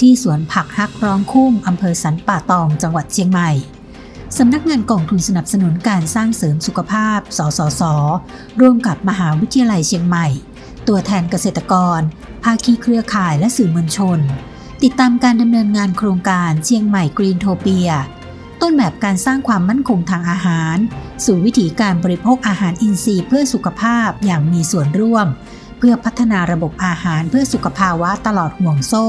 ที่สวนผักฮักร้องคุ้มอำเภอสันป่าตองจังหวัดเชียงใหม่สำนักงานกองทุนสนับสนุนการสร้างเสริมสุขภาพ สสส ร่วมกับมหาวิทยาลัยเชียงใหม่ ตัวแทนเกษตรกร ภาคีเครือข่ายและสื่อมวลชน ติดตามการดำเนินงานโครงการเชียงใหม่กรีนโทเปีย ต้นแบบการสร้างความมั่นคงทางอาหาร สู่วิถีการบริโภคอาหารอินทรีย์เพื่อสุขภาพอย่างมีส่วนร่วม เพื่อพัฒนาระบบอาหารเพื่อสุขภาวะตลอดห่วงโซ่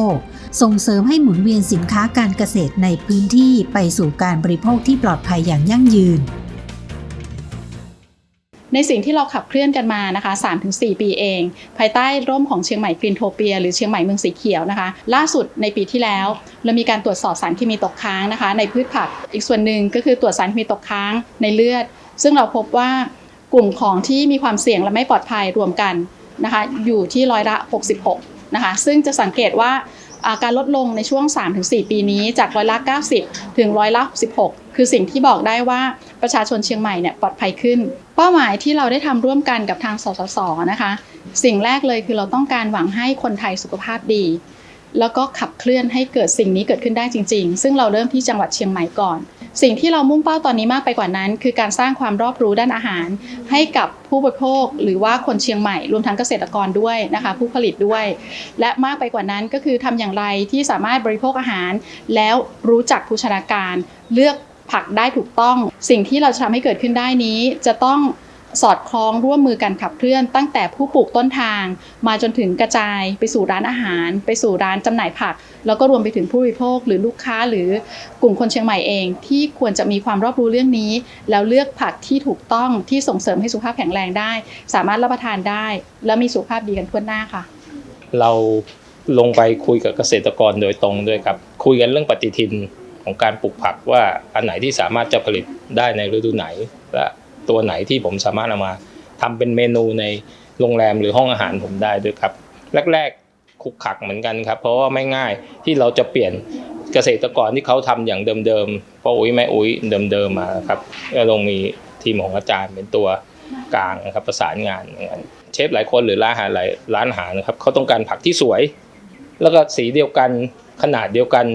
ส่งเสริมให้หมุนเวียนสินค้าการเกษตรในพื้นที่ไปสู่การบริโภคที่ปลอดภัยอย่างยั่งยืนในสิ่งที่เราขับเคลื่อนกันมานะคะ 3-4 ปีเอง ภายใต้ร่มของเชียงใหม่กรีนโทเปีย หรือเชียงใหม่เมืองสีเขียวนะคะ ล่าสุดในปีที่แล้ว เรามีการตรวจสอบสารเคมีตกค้างนะคะ ในพืชผัก อีกส่วนหนึ่งก็คือตรวจสารเคมีตกค้างในเลือด ซึ่งเราพบว่ากลุ่มของที่มีความเสี่ยงและไม่ปลอดภัยรวมกัน นะคะอยู่ที่ร้อยละ 66 นะคะ ซึ่งจะสังเกตว่าการลดลงในช่วง 3-4 ปีนี้จากร้อยละ 90 ถึงร้อยละ 16 คือสิ่งที่บอกได้ว่าประชาชนเชียงใหม่เนี่ยปลอดภัยขึ้น เป้าหมายที่เราได้ทำร่วมกันกับทางสสสนะคะ สิ่งแรกเลยคือเราต้องการหวังให้คนไทยสุขภาพดี แล้วก็ขับเคลื่อนให้เกิดสิ่งนี้เกิดขึ้นได้จริง ๆ ซึ่งเราเริ่มที่จังหวัดเชียงใหม่ก่อน สิ่งที่เรามุ่งเป้าตอนนี้มากไปกว่านั้น คือการสร้างความรอบรู้ด้านอาหาร ให้กับผู้บริโภคหรือว่าคนเชียงใหม่รวมทั้งเกษตรกรด้วยนะคะ ผู้ผลิตด้วย และมากไปกว่านั้นก็คือทำอย่างไรที่สามารถบริโภคอาหาร แล้วรู้จักภูชนาการ เลือกผักได้ถูกต้อง สิ่งที่เราจะทำให้เกิดขึ้นได้นี้จะต้อง สอดคล้องร่วมมือกันขับเคลื่อน ตั้งแต่ผู้ปลูกต้นทาง มาจนถึงกระจายไปสู่ร้านอาหาร ไปสู่ร้านจำหน่ายผัก แล้วก็รวมไปถึงผู้บริโภค หรือลูกค้าหรือกลุ่มคนเชียงใหม่เอง ที่ควรจะมีความรอบรู้เรื่องนี้ แล้วเลือกผักที่ถูกต้องที่ส่งเสริมให้สุขภาพแข็งแรงได้ สามารถรับประทานได้ และมีสุขภาพดีกันทั่วหน้าค่ะ เราลงไปคุยกับเกษตรกรโดยตรงด้วยครับ คุยกันเรื่องปฏิทินของการปลูกผักว่าอันไหนที่สามารถจะผลิตได้ในฤดูไหนและ ตัวไหนที่ผมสามารถเอามาทำเป็นเมนูในโรงแรมหรือห้องอาหารผมได้ด้วยครับแรกๆคุกขักเหมือนกันครับ เพราะว่าไม่ง่ายที่เราจะเปลี่ยนเกษตรกรที่เขาทำอย่างเดิมๆพ่ออุ้ยแม่อุ้ยเดิมๆมาครับก็ลงมีทีมของอาจารย์เป็นตัวกลางนะครับประสานงานอย่างนั้นเชฟหลายคนหรือร้านอาหารหลายร้านอาหารนะครับเขาต้องการผักที่สวย แล้วก็สีเดียวกันขนาดเดียวกัน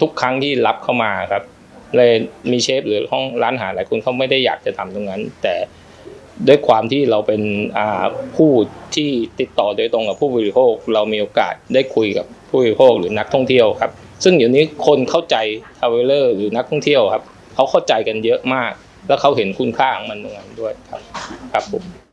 ทุกครั้งที่รับเข้ามาครับ เลยมีเชฟหรือห้องร้านอาหารหลายคนเขาไม่ได้อยากจะทำตรงนั้น แต่ด้วยความที่เราเป็นผู้ที่ติดต่อโดยตรงกับผู้บริโภค เรามีโอกาสได้คุยกับผู้บริโภคหรือนักท่องเที่ยวครับ ซึ่งเดี๋ยวนี้คนเข้าใจทราเวลเลอร์หรือนักท่องเที่ยวครับเขาเข้าใจกันเยอะมาก แล้วเขาเห็นคุณค่าของมันตรงนั้นด้วยครับครับผม